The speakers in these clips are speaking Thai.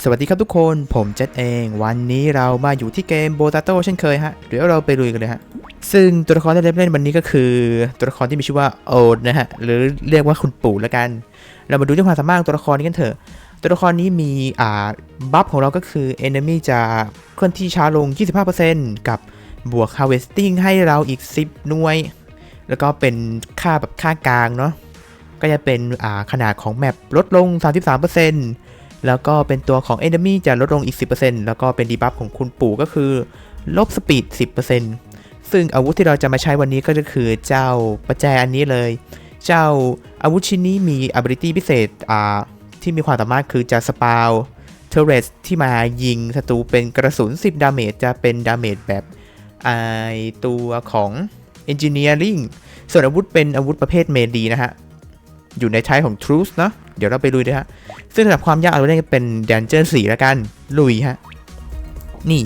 สวัสดีครับทุกคนผมเจษเอง วันนี้เรามาอยู่ที่เกมโบตาโต้เช่นเคยฮะเดี๋ยวเราไปลุยกันเลยฮะซึ่งตัวละครที่เราเล่นวันนี้ก็คือ ตัวละครที่มีชื่อว่าโอดนะฮะหรือเรียกว่าคุณปู่ล้วกัน เรามาดูที่ความสามารถตัวละครนี้กันเถอะ ตัวละครนี้มีอ่าบัฟของเราก็คือ enemy จะเคลื่อนที่ช้าลง 25%กับบวก harvesting ให้เราอีก 10 หน่วย แล้วก็เป็นค่าแบบค่ากลางเนาะก็จะเป็นอ่าขนาดของแมปลดลง 33% แล้วก็เป็นตัวของ Enemy จะลดลงอีก 10%แล้วก็เป็นดีบัฟของคุณปู่ก็คือ ลบสปีด 10%ซึ่งอาวุธที่เราจะมาใช้วันนี้ก็จะคือเจ้าประแจอันนี้เลย เจ้าอาวุธชิ้นนี้มี ability พิเศษอ่าที่มีความสามารถคือจะสปาวเทเรสที่มายิงศัตรูเป็นกระสุน 10 ดาเมจจะเป็นดาเมจแบบไอตัวของ Engineering ส่วนอาวุธเป็นอาวุธประเภทเมดีนะฮะ อยู่ในไทป์ของ Truth เนาะเดี๋ยวเราไปลุยด้วยฮะ ซึ่งระดับความยากเราเล่นเป็น Dungeon 4แล้วกัน ลุยฮะ นี่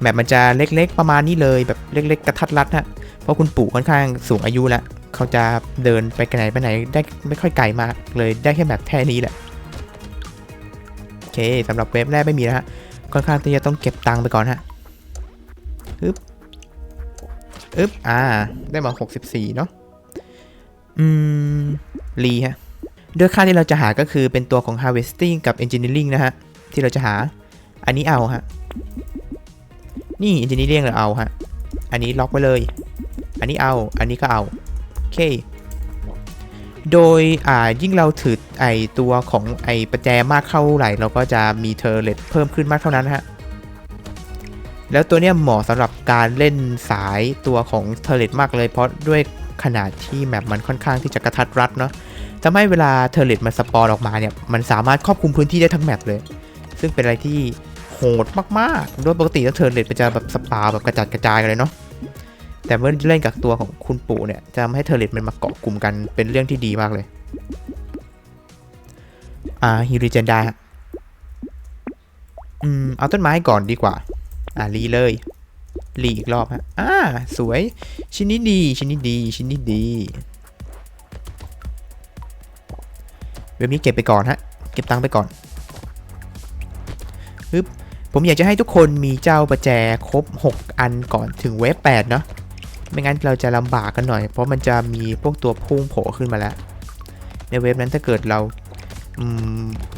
แมปมันจะเล็กๆประมาณนี้เลยแบบเล็ก ๆ กระทัดรัดฮะ เพราะคุณปู่ค่อนข้างสูงอายุแล้ว เขาจะเดินไปไหนไปไหนได้ไม่ค่อยไกลมากเลยได้แค่แบบแค่นี้แหละ โอเคสำหรับเว็บแรกไม่มีนะฮะ ค่อนข้างที่จะต้องเก็บตังค์ไปก่อนฮะอึ๊บอึ๊บอ่า ได้มา 64 เนาะอืม รีฮะด้วยค่าที่เราจะหาก็คือเป็นตัวของ harvesting กับ engineering นะฮะ ที่เราจะหา อันนี้เอาฮะ นี่ engineering เราเอาฮะ อันนี้ล็อกไว้เลย อันนี้เอา อันนี้ก็เอา โอเค โดยอ่ายิ่งเราถือไอตัวของไอประแจมากเท่าไหร่ เราก็จะมีเทอร์เลตเพิ่มขึ้นมากเท่านั้นฮะ แล้วตัวเนี้ยเหมาะสำหรับการเล่นสายตัวของเทอร์เลตมากเลยเพราะด้วย ขนาดที่แมปมันค่อนข้างที่จะกระทัดรัดเนาะทำให้เวลาเทอร์เลตมันสปอนออกมาเนี่ยมันสามารถครอบคลุมพื้นที่ได้ทั้งแมปเลย ซึ่งเป็นอะไรที่โหดมากๆโดยปกติแล้วเทอร์เลตมันจะแบบสปาแบบกระจัดกระจายกันเลยเนาะแต่เมื่อเล่นกับตัวของคุณปู่เนี่ยจะทำให้เทอร์เลตมันมาเกาะกลุ่มกันเป็นเรื่องที่ดีมากเลยอ่าฮิริเจนด้ฮะอืมเอาต้นไม้ก่อนดีกว่า อ่ารีเลย รีอีกรอบฮะอ่าสวย ชิ้นนี้ดี ชิ้นนี้ดี ชิ้นนี้ดีแบบนี้เก็บไปก่อนฮะ เก็บตังค์ไปก่อนปึ๊บผมอยากจะให้ทุกคนมีเจ้าประแจครบ 6 อันก่อนถึงเวฟ8เนาะ ไม่งั้นเราจะลำบากกันหน่อย เพราะมันจะมีพวกตัวพุ่งโผล่ขึ้นมาแล้ว ในเวฟนั้นถ้าเกิดเรา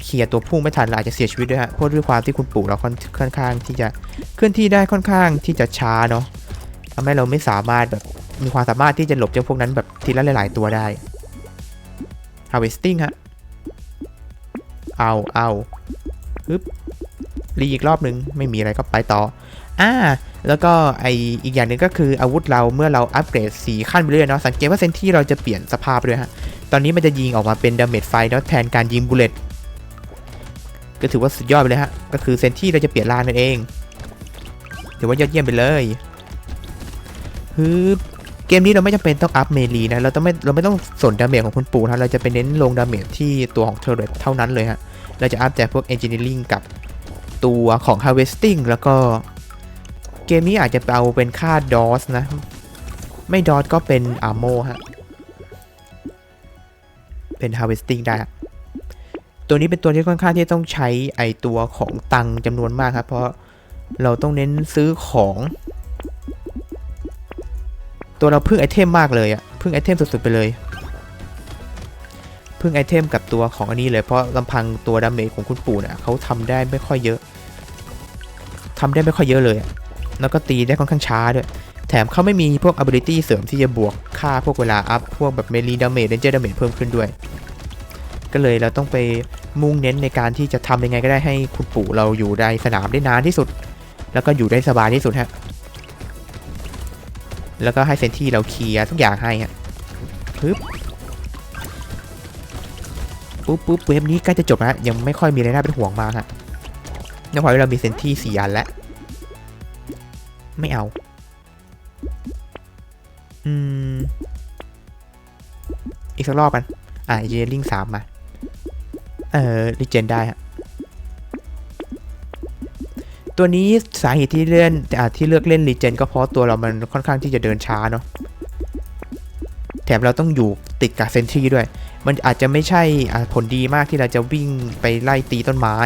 เคลียร์ตัวพุ่งไม่ทันอาจจะเสียชีวิตด้วยฮะเพราะด้วยความที่คุณปู่เราค่อนข้างที่จะเคลื่อนที่ได้ค่อนข้างที่จะช้าเนาะทำให้เราไม่สามารถแบบมีความสามารถที่จะหลบเจ้าพวกนั้นแบบทีละหลาย ๆ ตัวได้ harvesting ฮะ เอาเอาฮึบรีอีกรอบนึง ไม่มีอะไรก็ไปต่อ อ่า แล้วก็ไออีกอย่างหนึ่งก็คืออาวุธเราเมื่อเราอัปเกรดสีขั้นไปเรื่อยเนาะ สังเกตว่าเซนที่เราจะเปลี่ยนสภาพด้วยฮะ ตอนนี้มันจะยิงออกมาเป็นดาเมจไฟนะแทนการยิงบุลเลตก็ถือว่าสุดยอดไปเลยฮะ ก็คือเซนที่เราจะเปลี่ยนลางนั่นเอง ถือว่ายอดเยี่ยมไปเลยฮึบเกมนี้เราไม่จำเป็นต้องอัพเมลีนะ เราต้องไม่เราไม่ต้องสนดาเมจของคุณปู่นะเราจะไปเน้นลงดาเมจที่ตัวของเทอร์เรตเท่านั้นเลยฮะ เราจะอัพแต่พวก Engineering กับตัวของ Harvesting แล้วก็เกมนี้อาจจะเอาเป็นค่าดอสนะ ไม่ดอสก็เป็นอาร์โมฮะ เป็น Harvesting ได้ตัวนี้เป็นตัวที่ค่อนข้างที่ต้องใช้ไอตัวของตังจำนวนมากครับ เพราะเราต้องเน้นซื้อของ ตัวเราพึ่งไอเทมมากเลยอะพึ่งไอเทมสุดๆไปเลย พึ่งไอเทมกับตัวของอันนี้เลยเพราะลำพังตัวดาเมจของคุณปู่เนี่ยเขาทำได้ไม่ค่อยเยอะทำได้ไม่ค่อยเยอะเลยแล้วก็ตีได้ค่อนข้างช้าด้วย แถมเขาไม่มีพวก ability เสริมที่จะบวกค่าพวกเวลาอัพ พวกแบบเมลีดาเมจเดนเจอร์ดาเมจเพิ่มขึ้นด้วย ก็เลยเราต้องไปมุ่งเน้นในการที่จะทำยังไงก็ได้ให้คุณปู่เราอยู่ในสนามได้นานที่สุด แล้วก็อยู่ได้สบายที่สุดฮะ แล้วก็ให้เซนที่เราเคลียร์ทุกอย่างให้ฮะปึ๊บปุ๊บปุ๊บเวฟนี้ใกล้จะจบแล้วยังไม่ค่อยมีอะไรน่าเป็นห่วงมากฮะเนื่องจากเรามีเซนที่สี่อันแล้ว ไม่เอา อืม อีกสักรอบกัน อะเยลิงสามมา เออรีเจนได้ฮะ ตัวนี้สาเหตุที่เล่นอ่าที่เลือกเล่นรีเจนก็เพราะตัวเรามันค่อนข้างที่จะเดินช้าเนาะ แถมเราต้องอยู่ติดกับเซนทรีด้วย มันอาจจะไม่ใช่ผลดีมากที่เราจะวิ่งไปไล่ตีต้นไม้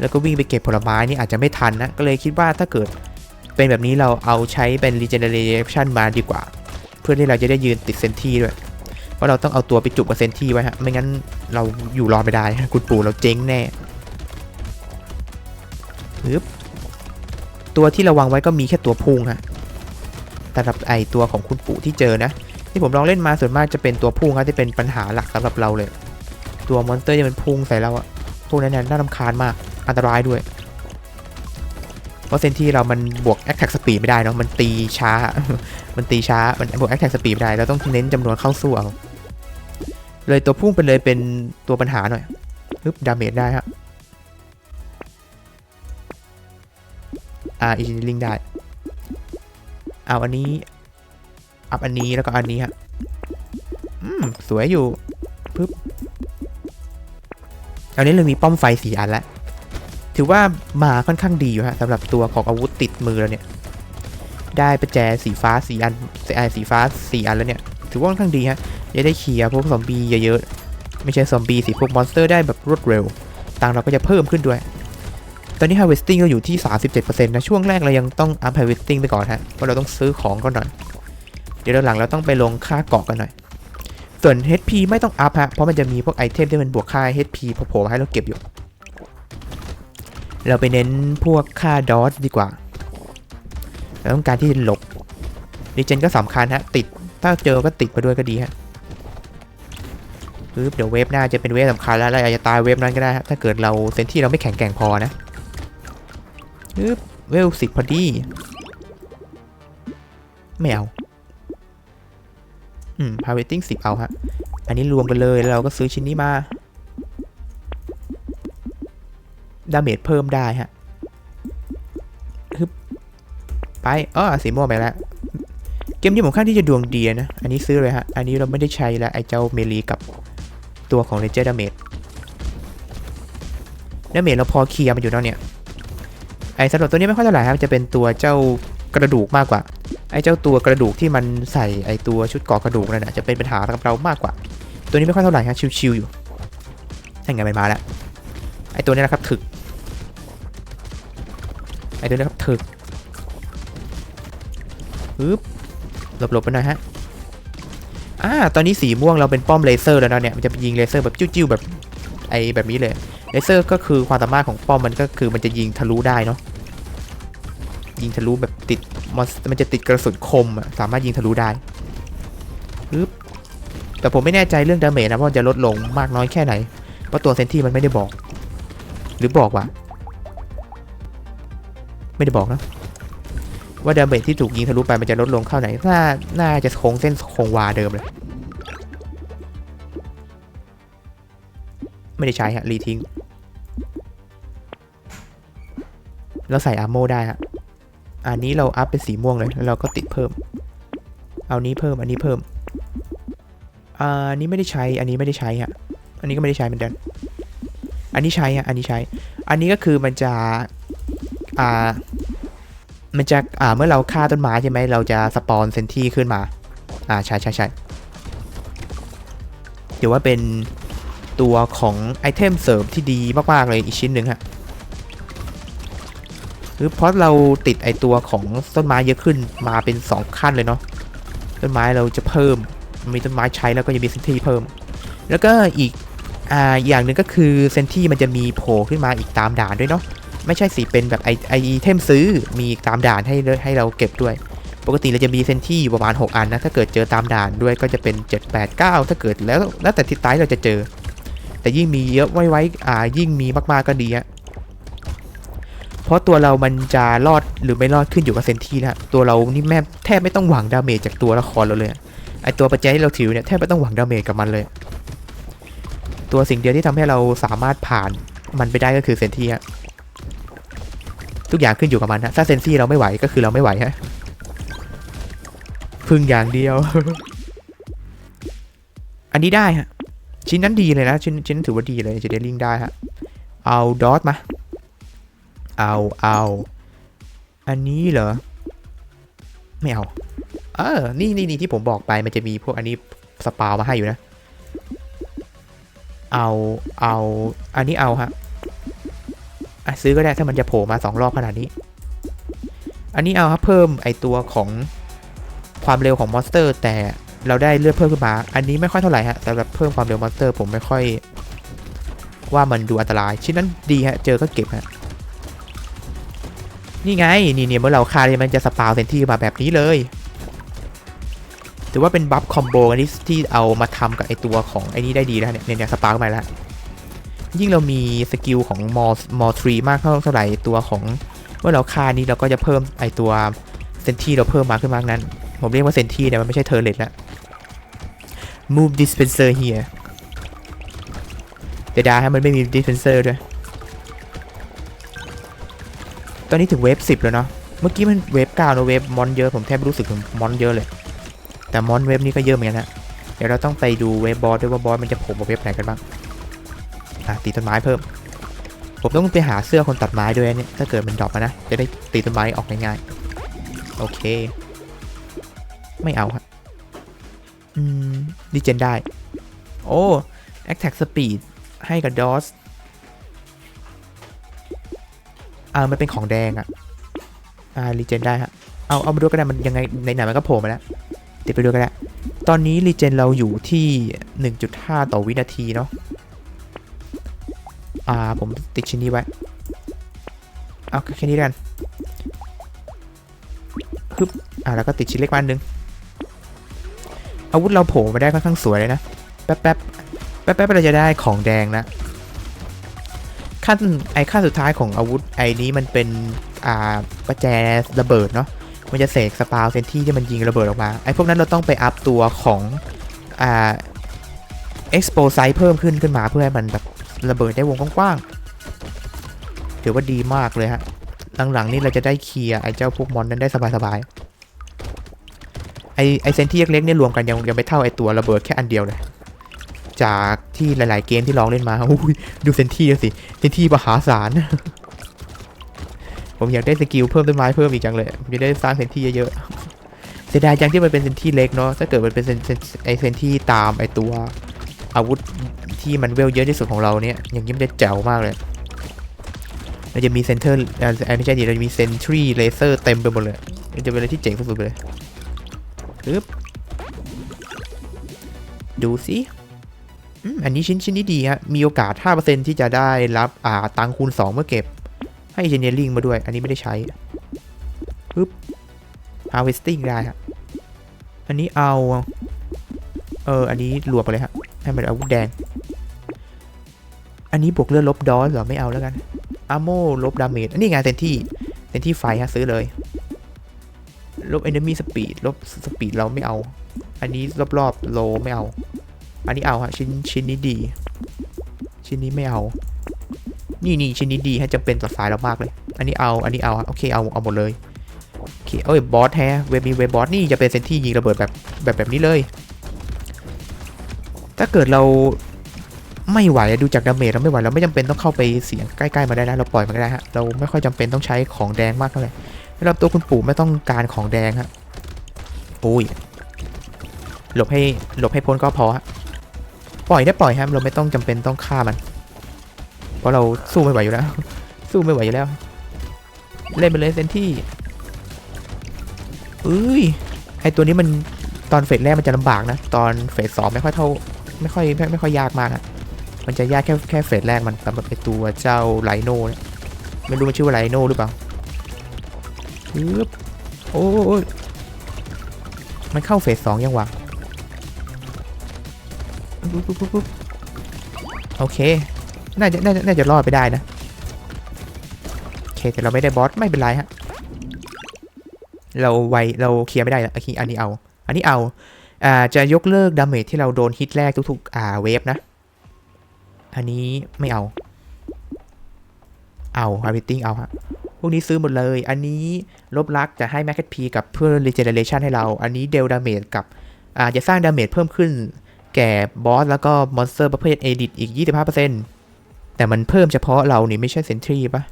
แล้วก็วิ่งไปเก็บผลไม้นี่อาจจะไม่ทันนะ ก็เลยคิดว่าถ้าเกิด เป็นแบบนี้เราเอาใช้เป็น regeneration มาดีกว่า เพื่อที่เราจะได้ยืนติดเซนที่ด้วย เพราะเราต้องเอาตัวไปจุกกับเซนที่ไว้ฮะ ไม่งั้นเราอยู่รอไม่ได้ฮะคุณปู่เราเจ๊งแน่ปึ๊บตัวที่เระวังไว้ก็มีแค่ตัวพุ่งฮะสำหรับไอตัวของคุณปู่ที่เจอนะ ที่ผมลองเล่นมาส่วนมากจะเป็นตัวพุ่งครับที่เป็นปัญหาหลักสำหรับเราเลย ตัวมอนสเตอร์ที่มันพุ่งใส่เราอะพวกนั้นน่ะน่ารำคาญมาก อันตรายด้วย เพราะเซนที่เรามันบวก attack speed ไม่ได้เนาะมันตีช้า มันตีช้า มันบวก attack speed ไม่ได้เราต้องเน้นจำนวนเข้าสู้เอาเลยตัวพุ่งไปเลยเป็นตัวปัญหาหน่อยปึ๊บดาเมจได้ฮะอ่าอินจิเนียริงได้ เอาอันนี้อัพอันนี้แล้วก็อันนี้ฮะอืมสวยอยู่ปึ๊บอันนี้เรามีป้อมไฟสี่อันแล้ว ถือว่ามาค่อนข้างดีอยู่ฮะสำหรับตัวของอาวุธติดมือแล้วเนี่ย ได้ประแจสีฟ้าสีอันไอสีฟ้าสีอันแล้วเนี่ย ถือว่าค่อนข้างดีฮะจะได้เคลียร์พวกซอมบี้เยอะๆไม่ใช่ซอมบี้สิพวกมอนสเตอร์ได้แบบรวดเร็วตังเราก็จะเพิ่มขึ้นด้วย ตอนนี้ harvesting เราอยู่ที่ 37%นะ ช่วงแรกเรายังต้อง up harvesting ไปก่อนฮะ เพราะเราต้องซื้อของก่อนหน่อย เดี๋ยวหลังเราต้องไปลงค่าเกาะกันหน่อย ส่วน HP ไม่ต้องอัพฮะ เพราะมันจะมีพวกไอเทมที่มันบวกค่า HP โผล่มาให้เราเก็บอยู่ เราไปเน้นพวกค่าดอสดีกว่า เราต้องการที่จะหลบดีเจนก็สำคัญฮะ ติด ถ้าเจอก็ติดไปด้วยก็ดีฮะปึ๊บเดี๋ยวเวฟหน้าจะเป็นเวฟสำคัญแล้วเราอาจจะตายเวฟนั้นก็ได้ถ้าเกิดเราเซนที่เราไม่แข็งแกร่งพอนะปึ๊บเวลสิบพอดีไม่เอา อืม harvesting 10เอาฮะ อันนี้รวมกันเลยแล้วเราก็ซื้อชิ้นนี้มา ดาเมจเพิ่มได้ฮะฮึบไปอ๋อสีม่วงไปแล้ว เกมนี้ผมค่อนข้างที่จะดวงดีนะ อันนี้ซื้อเลยฮะ อันนี้เราไม่ได้ใช้แล้วไอ้เจ้าเมลีกับตัวของเรเจอร์ดาเมจดาเมจเราพอเคลียร์มันอยู่แล้วเนี่ย ไอ้สำหรับตัวนี้ไม่ค่อยเท่าไหร่ครับ จะเป็นตัวเจ้ากระดูกมากกว่า ไอ้เจ้าตัวกระดูกที่มันใส่ไอ้ตัวชุดกราะกระดูกนั่นนะจะเป็นปัญหากับเรามากกว่า ตัวนี้ไม่ค่อยเท่าไหร่ฮะชิวๆอยู่นั่นไงมันมาแล้ว ไอ้ตัวนี้นะครับถึก ไอ้วนี้นะครับถึกปึ๊บหลบๆไปหน่อยฮะอ่าตอนนี้สีม่วงเราเป็นป้อมเลเซอร์แล้วนะเนี่ยมันจะยิงเลเซอร์แบบจิ้วๆแบบไอ้แบบนี้เลยเลเซอร์ก็คือความสามารถของป้อมมันก็คือมันจะยิงทะลุได้เนาะยิงทะลุแบบติดมันจะติดกระสุนคมอะสามารถยิงทะลุได้ปึ๊บแต่ผมไม่แน่ใจเรื่องดาเมจนะว่าจะลดลงมากน้อยแค่ไหนเพราะตัวเซนที่มันไม่ได้บอก หรือบอกว่า ไม่ได้บอกนะว่าดาเมจที่ถูกยิงทะลุไปมันจะลดลงเข้าไหนน่าน่าจะคงเส้นคงวาเดิมเลย ไม่ได้ใช้ฮะ รีทิ้งแล้วใส่อาร์โมได้ฮะ อันนี้เราอัพเป็นสีม่วงเลย แล้วเราก็ติดเพิ่ม เอานี้เพิ่ม อันนี้เพิ่ม อันนี้ไม่ได้ใช้ อันนี้ไม่ได้ใช้ฮะ อันนี้ก็ไม่ได้ใช้เหมือนกัน อันนี้ใช้ฮะ อันนี้ใช้ อันนี้ก็คือมันจะ อ่ามันจะอ่าเมื่อเราฆ่าต้นไม้ใช่ไหมเราจะสปอนเซนที่ขึ้นมา อ่าใช่ใช่ใช่เดี๋ยวว่าเป็นตัวของไอเทมเสริมที่ดีมาก ๆ เลยอีกชิ้นหนึ่งฮะคือเพราะเราติดไอตัวของต้นไม้เยอะขึ้นมาเป็น 2 ขั้นเลยเนาะต้นไม้เราจะเพิ่มมีต้นไม้ใช้แล้วก็จะมีเซนที่เพิ่ม แล้วก็อีกอ่าอย่างหนึ่งก็คือเซนที่มันจะมีโผล่ขึ้นมาอีกตามด่านด้วยเนาะ ไม่ใช่สิเป็นแบบไอไอเทมซื้อมีตามด่านให้ให้เราเก็บด้วย ปกติเราจะมีเซนที่อยู่ประมาณ 6 อันนะ ถ้าเกิดเจอตามด่านด้วยก็จะเป็น 7 8 9 ถ้าเกิดแล้วแล้วแต่ทิศใต้เราจะเจอ แต่ยิ่งมีเยอะไว้ไว้อ่ายิ่งมีมากๆก็ดีอะเพราะตัวเรามันจะรอดหรือไม่รอดขึ้นอยู่กับเซนที่นะตัวเรานี่แม่แทบไม่ต้องหวังดาเมจจากตัวละครเราเลยไอตัวปัจจัยที่เราถือเนี่ยแทบไม่ต้องหวังดาเมจกับมันเลย ตัวสิ่งเดียวที่ทำให้เราสามารถผ่านมันไปได้ก็คือเซนที่ฮะ ทุกอย่างขึ้นอยู่กับมันฮะถ้าเซนที่เราไม่ไหวก็คือเราไม่ไหวฮะพึ่งอย่างเดียว อันนี้ได้ฮะชิ้นนั้นดีเลยนะ ชิ้นชิ้นนั้นถือว่าดีเลยจะได้ลิงได้ฮะเอาดอทมา เอาเอาอันนี้เหรอ ไม่เอา เออ นี่นี่นี่ที่ผมบอกไปมันจะมีพวกอันนี้สปาวมาให้อยู่นะ เอาเอาอันนี้เอาฮะ ซื้อก็ได้ถ้ามันจะโผล่มาสองรอบขนาดนี้ อันนี้เอาครับเพิ่มไอตัวของความเร็วของมอนสเตอร์ แต่เราได้เลือดเพิ่มขึ้นมา อันนี้ไม่ค่อยเท่าไหร่ฮะสำหรับเพิ่มความเร็วมอนสเตอร์ ผมไม่ค่อย ว่ามันดูอันตราย ชิ้นนั้นดีฮะเจอก็เก็บฮะนี่ไงนี่เนี่ยเมื่อเราฆ่าเนี่ยมันจะสปาวเซนที่มาแบบนี้เลยถือว่าเป็นบัฟคอมโบอันนี้ที่เอามาทำกับไอตัวของไอ้นี่ได้ดีแล้วเนี่ยเนี่ยสปาวมาแล้ว ยิ่งเรามีสกิลของมอมอทรีมากเท่าเท่าไหร่ตัวของเมื่อเราฆ่านี้เราก็จะเพิ่มไอตัวเซนที่เราเพิ่มมาขึ้นมากนั้น ผมเรียกว่าเซนที่เนี่ยมันไม่ใช่เทอร์เลตละ move dispenser here แต่ดาฮะมันไม่มี dispenser ด้วย ตอนนี้ถึงเวฟ10 แล้วเนาะ เมื่อกี้มันเวฟ9นะเวฟมอนเยอะ ผมแทบรู้สึกถึงมอนเยอะเลย แต่มอนเวฟนี้ก็เยอะเหมือนกันนะ เดี๋ยวเราต้องไปดูเวฟบอสด้วยว่าบอสมันจะโผล่มาเวฟไหนกันบ้าง อะตีต้นไม้เพิ่ม ผมต้องไปหาเสื้อคนตัดไม้ด้วยเนี่ยถ้าเกิดมันดรอปมานะ จะได้ตีต้นไม้ออกง่ายๆโอเค ไม่เอาครับอืมดิเจนได้ โอ้ attack speed ให้กับดอสอ่ามันเป็นของแดงอะอ่ารีเจนได้ฮะเอาเอามาดูกันนะมันยังไงในไหนมันก็โผล่มาแล้วเดี๋ยวไปดูกันละตอนนี้รีเจนเราอยู่ที่ 1.5 ต่อวินาทีเนาะ อ่าผมติดชิ้นนี้ไว้ เอาแค่นี้กันฮึบอ่าแล้วก็ติดชิ้นเล็กมาอันหนึง อาวุธเราโผล่มาได้ค่อนข้างสวยเลยนะ แป๊บแป๊บแป๊บแป๊บเราจะได้ของแดงนะ ขั้นไอขั้นสุดท้ายของอาวุธไอนี้มันเป็น อ่าประแจระเบิดเนาะ มันจะเสกสปาวเซนที่ที่มันยิงระเบิดออกมา ไอพวกนั้นเราต้องไปอัพตัวของ อ่า expo size เพิ่มขึ้นขึ้นมาเพื่อให้มันแบบ ระเบิดได้วงกว้างๆถือว่าดีมากเลยฮะ หลังๆนี่เราจะได้เคลียร์ไอเจ้าพวกมอนนั้นได้สบายๆ ไอไอเซนที่เล็กๆเนี่ยรวมกันยังยังไม่เท่าไอตัวระเบิดแค่อันเดียวเลยจากที่หลาย ๆ เกมที่ลองเล่นมาอุ้ยดูเซนที่สิเซนที่มหาศาล ผมอยากได้สกิลเพิ่มต้นไม้เพิ่มอีกจังเลยผมจะได้สร้างเซนที่เยอะๆเสียดายจังที่มันเป็นเซนที่เล็กเนาะถ้าเกิดมันเป็นเซนเซนไอเซนที่ตามไอตัวอาวุธ ที่มันเวลเยอะที่สุดของเราเนี่ยอย่างนี้มันจะแจ๋วมากเลย เราจะมีเซนเตอร์เออไม่ใช่ดิเราจะมีเซนทรีเลเซอร์เต็มไปหมดเลยมันจะเป็นอะไรที่เจ๋งสุดๆไปเลยปึ๊บดูสิอันนี้ชิ้นชิ้นนี้ดีฮะ มีโอกาส 5%ที่จะได้รับอ่าตังคูณ 2 เมื่อเก็บ ให้ Engineering มาด้วย อันนี้ไม่ได้ใช้ปึ๊บ Harvesting ได้ฮะ อันนี้เอา เออ อันนี้รวมไปเลยฮะ ให้มันอาวุธแดง อันนี้บวกเลือดลบดอสเหรอไม่เอาแล้วกันอาโมลบดาเมจอันนี้ไงเซนที่เซนที่ไฟฮะซื้อเลย ลบ enemy speed ลบ speed เราไม่เอา อันนี้รอบๆโลไม่เอา อันนี้เอาฮะชิ้นชิ้นนี้ดี ชิ้นนี้ไม่เอา นี่นี่ชิ้นนี้ดีให้จำเป็นต่อสายเรามากเลย อันนี้เอาอันนี้เอาโอเคเอาเอาหมดเลยโอเคเอ้ยบอสแฮะเวมีเวบบอสนี่จะเป็นเซนที่ยิงระเบิดแบบแบบแบบนี้เลย ถ้าเกิดเรา ไม่ไหวดูจากดาเมจเราไม่ไหวเราไม่จำเป็นต้องเข้าไปเสียงใกล้ๆมาได้นะเราปล่อยมันก็ได้ฮะเราไม่ค่อยจำเป็นต้องใช้ของแดงมากเท่าไหร่สำหรับตัวคุณปู่ไม่ต้องการของแดงฮะโอ้ยหลบให้หลบให้พ้นก็พอฮะปล่อยได้ปล่อยฮะเราไม่ต้องจำเป็นต้องฆ่ามัน เพราะเราสู้ไม่ไหวอยู่แล้ว สู้ไม่ไหวอยู่แล้ว เล่นไปเลยเซนที่เอ้ยไอตัวนี้มันตอนเฟสแรกมันจะลำบากนะ ตอนเฟสสองไม่ค่อยเท่า ไม่ค่อยไม่ไม่ค่อยยากมากอะ มันจะยากแค่แค่เฟสแรกมันสำหรับไอตัวเจ้าไลโน่เนี่ยไม่รู้มันชื่อว่าไลโน่หรือเปล่าปึ๊บโอ้ยมันเข้าเฟสสองยังวะโอเค น่าจะน่าจะน่าจะรอดไปได้นะ โอเค แต่เราไม่ได้บอส ไม่เป็นไรฮะ เราไวเราเคลียร์ไม่ได้ละอันนี้เอา อันนี้เอา อ่า จะยกเลิกดาเมจที่เราโดนฮิตแรกทุกๆ อ่า เวฟนะ อันนี้ไม่เอา เอาฮาร์ t ติ้งเอาฮะพวกนี้ซื้อหมดเลย อันนี้ลบลักจะให้แมคเก็ตพีกับเพื่อรีเจเนเรชันให้เรา อันนี้เดลดาเมจกับอ่าจะสร้างดาเมจเพิ่มขึ้น แก่บอสแล้วก็มอนสเตอร์ประเภทเอดิตอีก 25%แต่มันเพิ่มเฉพาะเรานี่ไม่ใช่เซนทรีปะ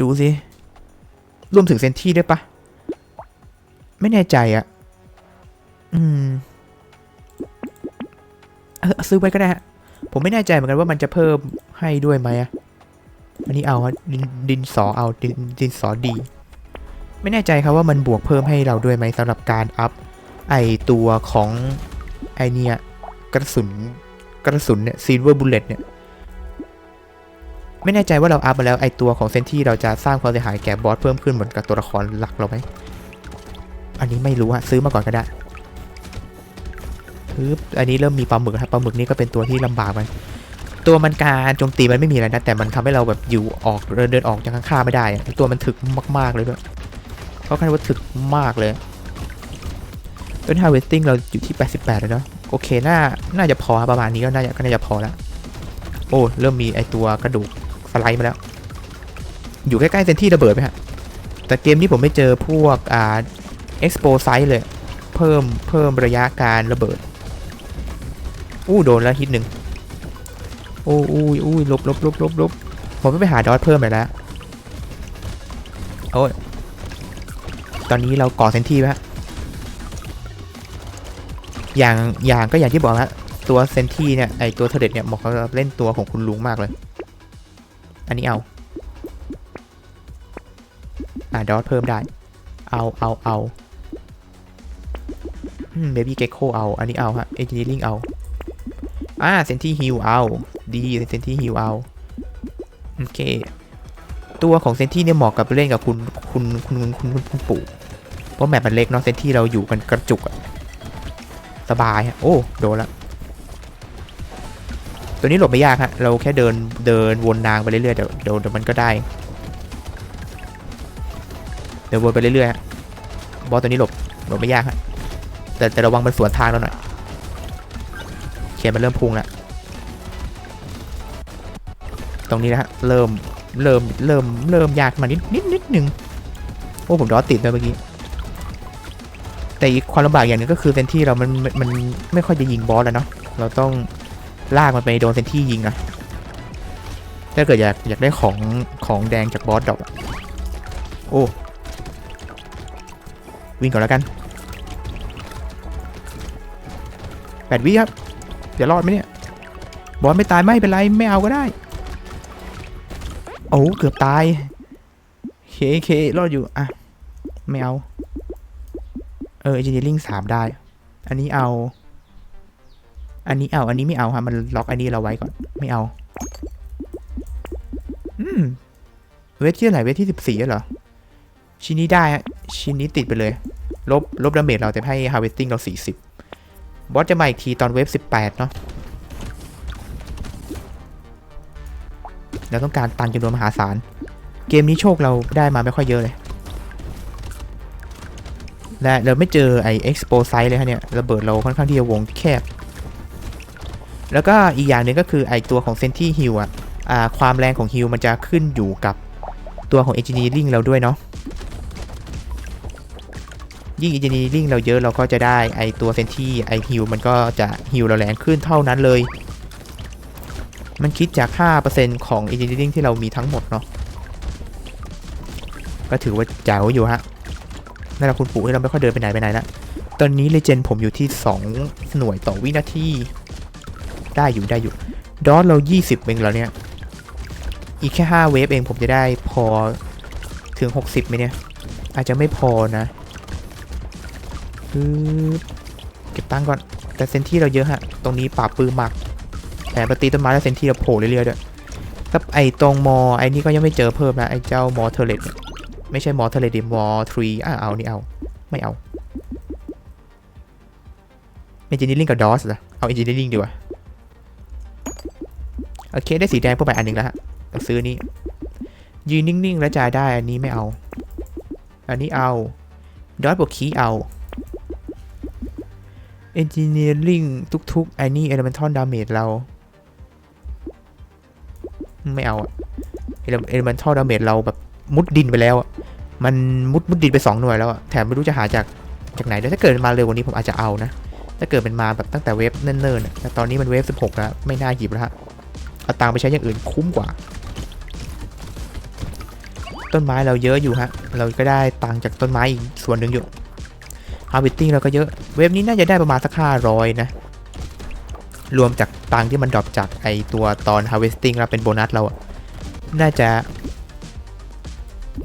ดูสิ รวมถึงเซนทรีด้วยปะไม่แน่ใจอะอืม ซื้อไว้ก็ได้ผมไม่แน่ใจเหมือนกันว่ามันจะเพิ่มให้ด้วยไหมอันนี้เอาดินดินสอเอาดินดินสอดี ไม่แน่ใจครับว่ามันบวกเพิ่มให้เราด้วยไหมสำหรับการอัพไอตัวของไอเนี่ยกระสุนกระสุนเนี่ยซิลเวอร์บุลเลตเนี่ยไม่แน่ใจว่าเราอัพมาแล้วไอตัวของเซนที่เราจะสร้างความเสียหายแก่บอสเพิ่มขึ้นเหมือนกับตัวละครหลักเราไหมอันนี้ไม่รู้ฮะซื้อมาก่อนก็ได้ึบอันนี้เริ่มมีปลาหมึกครับปลาหมึกนี่ก็เป็นตัวที่ลำบากมันตัวมันการโจมตีมันไม่มีอะไรนะแต่มันทำให้เราแบบอยู่ออกเดินเดินออกจากข้างๆไม่ได้ ตัวมันถึกมากๆเลยด้วยเพราคันว่าถึกมากเลยต้น harvesting เราอยู่ที่ 88เลยเนาะโอเคน่าน่าจะพอประมาณนี้ก็น่าจะก็น่าจะพอแล้วโอ้เริ่มมีไอตัวกระดูกสไลด์มาแล้ว อยู่ใกล้ๆเซนที่ระเบิดไหมฮะแต่เกมนี้ผมไม่เจอพวกอ่า expo size เลย เพิ่มเพิ่มระยะการระเบิด อู้โดนแล้วฮิตหนึ่งโอ้อู้ยอู้ยลบลบลบลบลบผมไม่ไปหาดอทเพิ่มเลยแล้วโอ้ยตอนนี้เราก่อเซนที่ไหมฮะอย่างอย่างก็อย่างที่บอกฮะตัวเซนที่เนี่ยไอตัวเทเด็ดเนี่ยเหมาะกับเล่นตัวของคุณลุงมากเลย อันนี้เอาอ่าดอทเพิ่มได้ เอาเอาเอาเบบี้เก c โ o เอา อันนี้เอาฮะเอนจิเนียริงเอา อ่าเซนที่ฮิลเอาดีเซนที่ฮิลเอาโอเค ตัวของเซนที่เนี่ยเหมาะกับเล่นกับคุณคุณคุณคุณคุณคุณปู่เพราะแมปมันเล็กเนาะเซนที่เราอยู่กันกระจุกอะสบายฮะโอ้โดนละตัวนี้หลบไม่ยากฮะเราแค่เดินเดินวนนางไปเรื่อยๆเดี๋ยวเดี๋ยวมันก็ได้เดี๋ยววนไปเรื่อยๆบอสตัวนี้หลบหลบไม่ยากฮะแต่แต่ระวังมันสวนทางเราหน่อย เขียนมันเริ่มพุ่งแล้วตรงนี้นะฮะเริ่มเริ่มเริ่มเริ่มยากขึ้นมานิดนิดนิดนึงโอ้ผมดอติดเลยเมื่อกี้แต่อีกความลำบากอย่างหนึงก็คือเซนที่เรามันมันไม่ค่อยจะยิงบอสแล้วเนาะเราต้องลากมันไปโดนเซนที่ยิงนะถ้าเกิดอยากอยากได้ของของแดงจากบอสดอกโอ้วิ่งก่อนแล้วกันแปดวิครับ เดี๋ยวรอดไหมเนี่ย บอลไม่ตายไม่เป็นไรไม่เอาก็ได้ โอ้เกือบตายเคเครอดอยู่ อะ ไม่เอา เออ engineering สามได้ อันนี้เอา อันนี้เอา อันนี้ไม่เอาฮะ มันล็อกอันนี้เราไว้ก่อน ไม่เอา อืม เวทที่ไหรเวทที่สิบสี่เหรอ ชิ้นนี้ได้ฮะ ชิ้นนี้ติดไปเลย ลบ ลบดาเมจเราแต่ให้ harvesting เรา40บ บอสจะมาอีกทีตอนเวฟ18 เนาะเราต้องการตังจำนวนมหาศาล เกมนี้โชคเราได้มาไม่ค่อยเยอะเลย และเราไม่เจอไอ้ expo size เลยฮะเนี่ย ระเบิดเราค่อนข้างที่จะวงแคบ แล้วก็อีกอย่างหนึ่งก็คือไอ้ตัวของเซนที่ฮิลอะอ่าความแรงของฮิลมันจะขึ้นอยู่กับตัวของ engineering เราด้วยเนาะ ยิ่ง engineering เราเยอะเราก็จะได้ไอตัวเซนที่ไอฮิลมันก็จะฮิลเราแรงขึ้นเท่านั้นเลย มันคิดจาก 5%ของ engineering ที่เรามีทั้งหมดเนาะก็ถือว่าแจ๋วอยู่ฮะนั่นแหละคุณปู่ที่เราไม่ค่อยเดินไปไหนไปไหนละตอนนี้เลเจนผมอยู่ที่ 2 หน่วยต่อวินาทีได้อยู่ได้อยู่ ดอทเรา 20เองแล้วเนี่ย อีกแค่ 5 เวฟเองผมจะได้พอถึง 60ไหมเนี่ย อาจจะไม่พอนะ ปึ๊บเก็บตังค์ก่อน แต่เซนที่เราเยอะฮะ ตรงนี้ปราปื้มมากแต่ปตีต้นไม้แล้วเซนที่เราโผล่เรื่อยๆด้วยถ้าไอตรงมอไอนี่ก็ยังไม่เจอเพิ่มนะไอเจ้ามอเทเลตไม่ใช่มอเทเลตดิมอทรีอะเอานี่เอาไม่เอาเอนจิเนียริงกับดอสเหรอเอาเอนจิเนียริงดีกว่าโอเคได้สีแดงเพิ่มไปอันหนึ่งแล้วฮะต้องซื้อนี้ยืนนิ่งๆ แล้วจ่ายได้อันนี้ไม่เอา อันนี้เอาดอสบวกคีเอา Engineering ทุกๆไอ้นี่ Elemental Damage เรา ไม่เอาอะ Ele- Elemental Damage เราแบบมุดดินไปแล้วอะมันมุดมุดดินไป 2 หน่วยแล้วอะแถมไม่รู้จะหาจากจากไหนด้วยถ้าเกิดมาเร็วกว่านี้ผมอาจจะเอานะ ถ้าเกิดเป็นมาแบบตั้งแต่เวฟเนิ่นๆอะแต่ตอนนี้มันเวฟ16 แล้ว ไม่น่าหยิบแล้วฮะ เอาตังไปใช้อย่างอื่นคุ้มกว่า ต้นไม้เราเยอะอยู่ฮะ เราก็ได้ตังจากต้นไม้อีกส่วนหนึ่งอยู่ harvesting เราก็เยอะ เว็บนี้น่าจะได้ประมาณสักห้าร้อยนะ รวมจากตังที่มันดรอปจากไอตัวตอน harvesting แล้วเป็นโบนัสเรา น่าจะ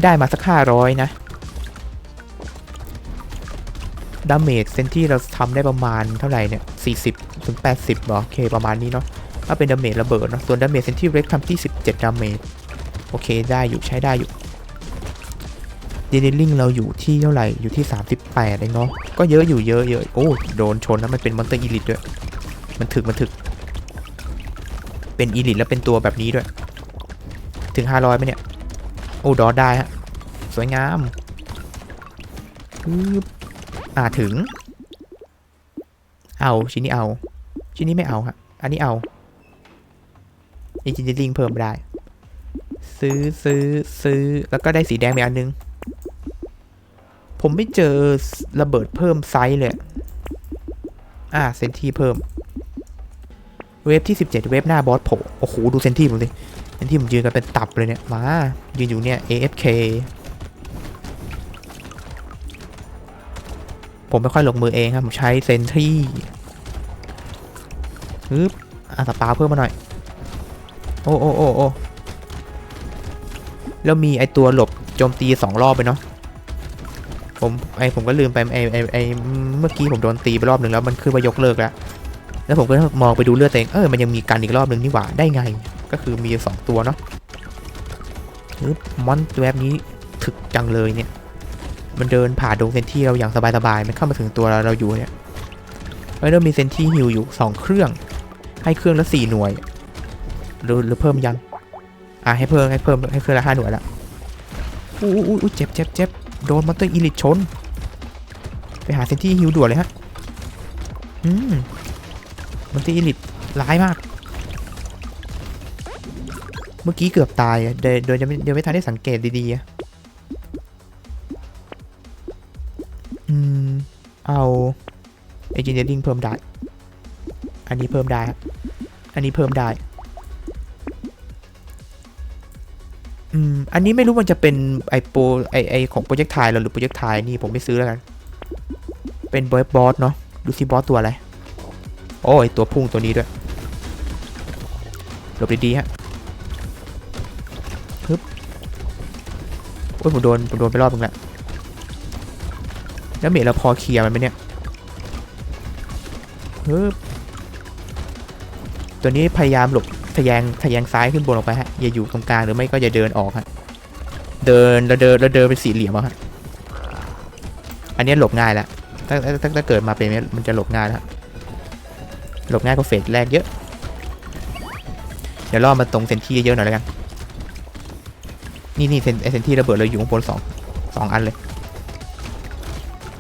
ได้มาสักห้าร้อยนะ ดาเมจเซนที่เราทำได้ประมาณเท่าไหร่เนี่ย40ถึง80เหรอโอเคประมาณนี้เนาะถ้าเป็นดาเมจระเบิดเนาะส่วนดาเมจเซนที่เล็กทำที่17ดาเมจโอเคได้อยู่ใช้ได้อยู่ เดนลิงเราอยู่ที่เท่าไหร่อยู่ที่ 38เองเนาะก็เยอะอยู่เยอะเยอะโอ้โดนชนนะมันเป็นมอนเตอร์อีลิทด้วย มันถึกมันถึก เป็นอีลิทแล้วเป็นตัวแบบนี้ด้วย ถึง 500ไหมเนี่ย โอ้ดอได้ฮะสวยงามอ่าถึง เอาชิ้นนี้เอา ชิ้นนี้ไม่เอาฮะอันนี้เอาอินจินียริงเพิ่มได้ ซื้อซื้อซื้อแล้วก็ได้สีแดงไปอันนึง ผมไม่เจอระเบิดเพิ่มไซส์เลย อ่าเซนทีเพิ่ม เวฟที่ 17 เวฟหน้าบอสโผล่โอ้โห ดูเซนทีผมสิเซนทีผมยืนกันเป็นตับเลยเนี่ย มา ยืนอยู่เนี่ย AFK ผมไม่ค่อยลงมือเองครับ ผมใช้เซนทีฮึบอะสปาเพิ่มมาหน่อย โอ้โอ้โอ้โอ้แล้วมีไอตัวหลบโจมตีสองรอบไปเนาะ ผมไอผมก็ลืมไปไอไอไอเมื่อกี้ผมโดนตีไปรอบหนึ่งแล้วมันขึ้นว่ายกเลิกแล้ว แล้วผมก็มองไปดูเลือดตัวเองเออมันยังมีกันอีกรอบหนึ่งนี่หว่าได้ไง ก็คือมีสองตัวเนาะมอนแวบนี้ถึกจังเลยเนี่ย มันเดินผ่านดงเซนที่เราอย่างสบายๆมันเข้ามาถึงตัวเราเราอยู่เนี่ยแล้วเรามีเซนที่ฮิวอยู่ 2 เครื่อง ให้เครื่องละ4หน่วยหรือหรือเพิ่มยังอะให้เพิ่มให้เพิ่มให้เครื่องละ5หน่วยละอู้อู้อู้เจ็บเจ็บเจ็บ โดนมอนเตอร์อีลิทชน ไปหาเซนที่ฮิวด่วนเลยฮะ อืมมอนเตอร์อีลิทร้ายมาก เมื่อกี้เกือบตายโดยโดยยังไม่ยังไม่ทันได้สังเกตดีๆอะอืม เอา engineering เพิ่มได้ อันนี้เพิ่มได้ อันนี้เพิ่มได้ อืม อันนี้ไม่รู้มันจะเป็นไอโปรไอไอของโปรเจกต์ไทยหรือโปรเจกต์ไทยนี่ผมไม่ซื้อแล้วกัน เป็นบอสบอสเนาะ ดูซิบอสตัวอะไร โอ้ยตัวพุ่งตัวนี้ด้วย หลบดีๆฮะฮึบโอ้ยผมโดนผมโดนไปรอบนึงแล้วแล้วเมจเราพอเคลียร์มันไหมเนี่ยฮึบตัวนี้พยายามหลบ ทะแยงทะแยงซ้ายขึ้นบนออกไปฮะอย่าอยู่ตรงกลางหรือไม่ก็อย่าเดินออกฮะเดินแล้วเดินแล้วเดินเป็นสี่เหลี่ยมอะฮะอันนี้หลบง่ายแล้วถ้าถ้าถ้าเกิดมาเป็นมันจะหลบง่ายแล้วฮะหลบง่ายกว่าเฟสแรกเยอะเดี๋ยวล่อมาตรงเซนที่เยอะหน่อยแล้วกันนี่นี่เซนไอเซนที่ระเบิดเลยอยู่ข้างบนสองสองอันเลย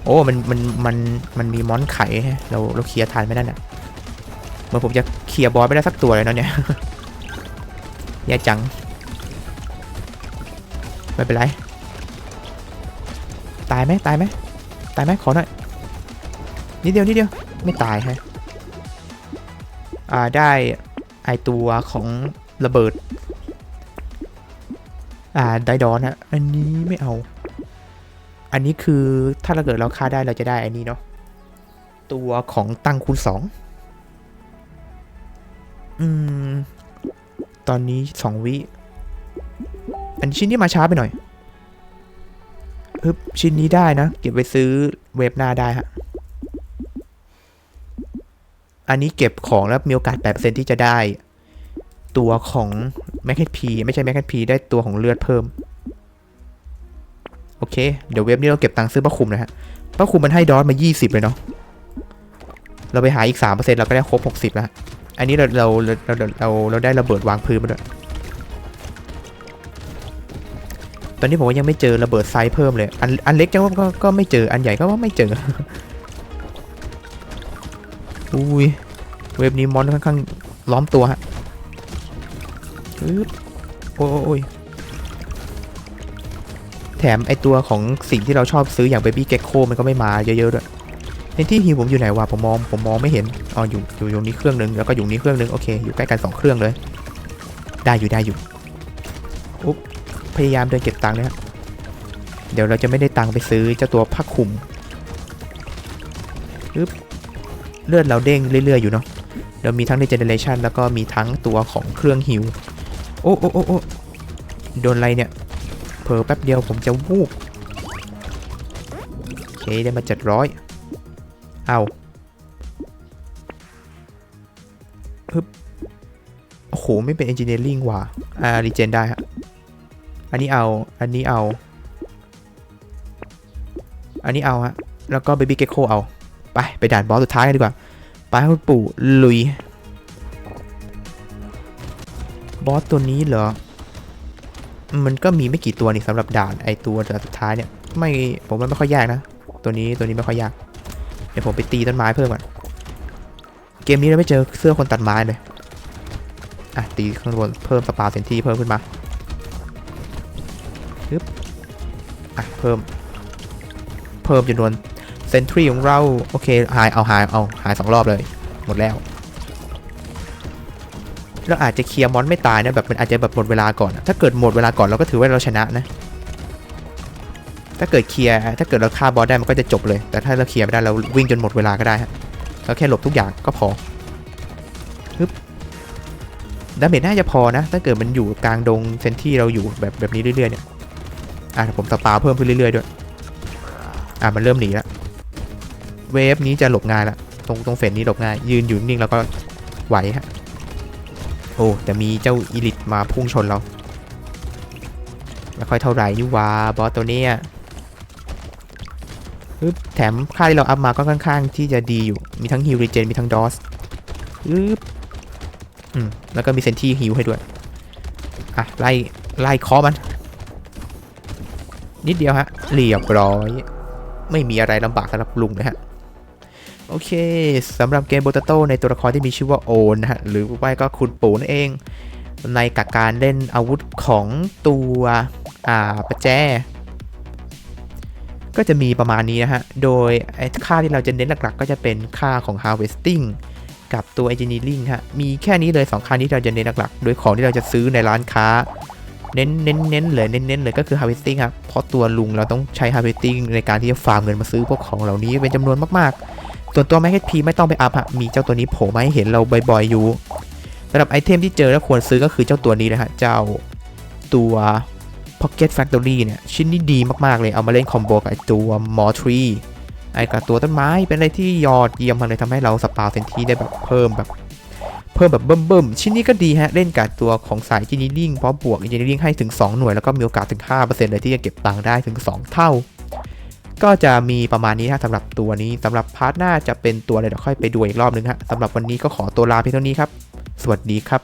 โอ้มันมันมันมันมีมอนไข่ฮะเราเราเคลียร์ทันไม่ได้น่ะ มื่อนผมจะเคลียร์บอสไม่ได้สักตัวเลยเนาะเนี่ยแย่จัง ไม่เป็นไร ตายไหมตายไหมตายไหมขอหน่อย นิดเดียวนิดเดียว ไม่ตายฮะ อ่าได้ไอตัวของระเบิด อ่าไดดอนฮะ อันนี้ไม่เอา อันนี้คือถ้าเราเกิดเราฆ่าได้เราจะได้อันนี้เนาะ ตัวของตังคูณสอง อืม ตอนนี้สองวิ อันชิ้นนี้มาช้าไปหน่อยฮึบชิ้นนี้ได้นะ เก็บไปซื้อเว็บหน้าได้ฮะ อันนี้เก็บของแล้วมีโอกาส8%ที่จะได้ ตัวของแมคเคนพีไม่ใช่แมคเคนพีได้ตัวของเลือดเพิ่ม โอเค เดี๋ยวเว็บนี้เราเก็บตังค์ซื้อป้าคุมนะฮะป้าคุมมันให้ดอสมา 20 เลยเนาะเราไปหาอีก 3%เราก็ได้ครบ 60 แล้ว อันนี้เราเราเราเราเราได้ระเบิดวางพื้นมาด้วยตอนนี้ผมว่ายังไม่เจอระเบิดไซส์เพิ่มเลย อันอันเล็กจังก็ก็ไม่เจอ อันใหญ่ก็ว่าไม่เจอ อุ้ย เว็บนี้มอนค่อนข้างล้อมตัวฮะปึ๊บโอ้ยโอ้ยแถมไอตัวของสิ่งที่เราชอบซื้ออย่างเบบี้เก c โคมันก็ไม่มาเยอะๆด้วย นที่ฮิวผมอยู่ไหนวะผมมองผมมองไม่เห็นอ๋ออยู่อยู่ตรงนี้เครื่องนึงแล้วก็อยู่นี้เครื่องนึงโอเคอยู่ใกล้กันสองเครื่องเลย ได้อยู่ได้อยู่อุ๊บพยายามเดินเก็บตังค์เลยฮะเดี๋ยวเราจะไม่ได้ตังค์ไปซื้อเจ้าตัวผ้าคลุมปึ๊บเลือดเราเด้งเรื่อยๆอยู่เนาะเรามีทั้งในเจเนเรชันแล้วก็มีทั้งตัวของเครื่องฮิวโอ้โอ้โอ้โอ้โดนอะไรเนี่ยเผลอแป๊บเดียวผมจะวูบโอเคได้มาเจ็ดร้อย เอาฮึบโอ้โห ไม่เป็น engineering ว่ะ อ่ารีเจนได้ฮะ อันนี้เอา อันนี้เอา อันนี้เอาฮะ แล้วก็ baby gecko เอา ไป ไปด่านบอสสุดท้ายกันดีกว่า ไปให้คุณปู่ลุย บอสตัวนี้เหรอ มันก็มีไม่กี่ตัวนี่สำหรับด่านไอตัวสุดท้ายเนี่ย ไม่ ผมว่าไม่ค่อยยากนะ ตัวนี้ตัวนี้ไม่ค่อยยาก เดี๋ยวผมไปตีต้นไม้เพิ่มก่อนเกมนี้เราไม่เจอเสื้อคนตัดไม้เลยอะตีข้างบนเพิ่มสปาเซนที่เพิ่มขึ้นมาฮึบอะเพิ่ม เพิ่มจำนวนเซนทรีของเรา โอเคหายเอาหายเอาหายสองรอบเลย หมดแล้วเราอาจจะเคลียร์มอนไม่ตายนะแบบมันอาจจะแบบหมดเวลาก่อน ถ้าเกิดหมดเวลาก่อนเราก็ถือว่าเราชนะนะ ถ้าเกิดเคลียร์ถ้าเกิดเราฆ่าบอสได้มันก็จะจบเลย แต่ถ้าเราเคลียร์ไม่ได้เราวิ่งจนหมดเวลาก็ได้ฮะเราแค่หลบทุกอย่างก็พอฮึบดาเมจน่าจะพอนะ ถ้าเกิดมันอยู่กลางดงเซนที่เราอยู่แบบแบบนี้เรื่อยๆเนี่ยอะผมสปาเพิ่มขึ้นเรื่อยๆด้วยอะมันเริ่มหนีแล้วเวฟนี้จะหลบง่ายละตรงตรงเฟสนี้หลบง่าย ยืนอยู่นิ่งๆแล้วก็ไหวฮะโอ้แต่มีเจ้าอีลิทมาพุ่งชนเราไม่ค่อยเท่าไหร่นี่วาบอสตัวเนี้ย อึ๊บแถมค่าที่เราอัพมาก็ค่อนข้างที่จะดีอยู่ มีทั้งฮิวรีเจน มีทั้งดอสอึ๊บอืม แล้วก็มีเซนที่ฮิวให้ด้วย อะ ไล่ ไล่คอมัน นิดเดียวฮะ เรียบร้อย ไม่มีอะไรลำบากสำหรับลุงนะฮะ โอเคสำหรับเกมโบตโตในตัวละครที่มีชื่อว่าโอนนะฮะ หรือว่าก็คุณปู่นั่นเอง ในกับการเล่นอาวุธของตัว อ่าประแจ ก็จะมีประมาณนี้นะฮะ โดยค่าที่เราจะเน้นหลักๆ ก็จะเป็นค่าของ harvesting กับตัว engineering ฮะ มีแค่นี้เลย 2 ค่านี้เราจะเน้นหลักๆ โดยของที่เราจะซื้อในร้านค้า เน้นเน้นเน้นเลยเน้นเน้นเลยก็คือ harvesting ครับ เพราะตัวลุงเราต้องใช้ harvesting ในการที่จะฟาร์มเงินมาซื้อพวกของเหล่านี้เป็นจำนวนมากๆ ส่วนตัว m a c p ไม่ต้องไปอัพฮะ มีเจ้าตัวนี้โผล่มาให้เห็นเราบ่อยๆอยู่สำหรับไอเทมที่เจอแล้วควรซื้อก็คือเจ้าตัวนี้นะฮะ เจ้าตัว Pocket Factory เนี่ย ชิ้นนี้ดีมาก ๆ เลย เอามาเล่นคอมโบกับตัว m o r t r e ไอกับตัวต้นไม้เป็นอะไรที่ยอดเยี่ยมมากเลยทำให้เราสปาเซนทีได้แบบเพิ่มแบบ เพิ่มแบบเบิ่มๆ ชิ้นนี้ก็ดีฮะ เล่นกับตัวของสาย Engineering เพราะบวก Engineering ให้ถึง 2 หน่วย แล้วก็มีโอกาสถึง 5%เลยที่จะเก็บตังค์ได้ถึง 2 เท่า ก็จะมีประมาณนี้นะสำหรับตัวนี้สำหรับพาร์ทหน้าจะเป็นตัวอะไรเดี๋ยวค่อยไปดูอีกรอบนึงฮะสำหรับวันนี้ก็ขอตัวลาเพียงเท่านี้ครับ สวัสดีครับ